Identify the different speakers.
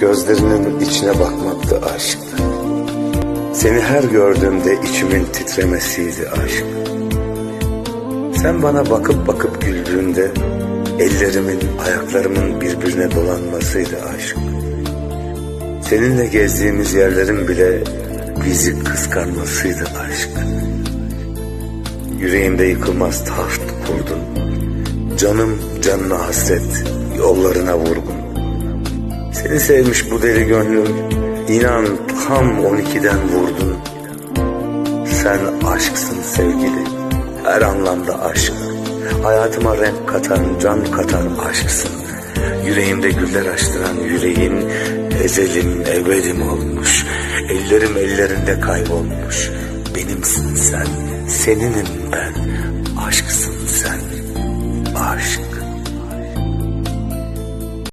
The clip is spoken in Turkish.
Speaker 1: gözlerinin içine bakmaktı aşk. Seni her gördüğümde içimin titremesiydi aşk. Sen bana bakıp bakıp güldüğünde ellerimin, ayaklarımın birbirine dolanmasıydı aşk. Seninle gezdiğimiz yerlerin bile bizi kıskanmasıydı aşk. Yüreğimde yıkılmaz taht kurdun. Canım canına hasret, yollarına vurgun. Seni sevmiş bu deli gönlüm, inan tam on ikiden vurdun. Sen aşksın sevgili, her anlamda aşk. Hayatıma renk katan, can katan aşksın. Yüreğimde güller açtıran yüreğin ezelim, ebedim olmuş. Ellerim ellerinde kaybolmuş. Benimsin sen, seninim ben.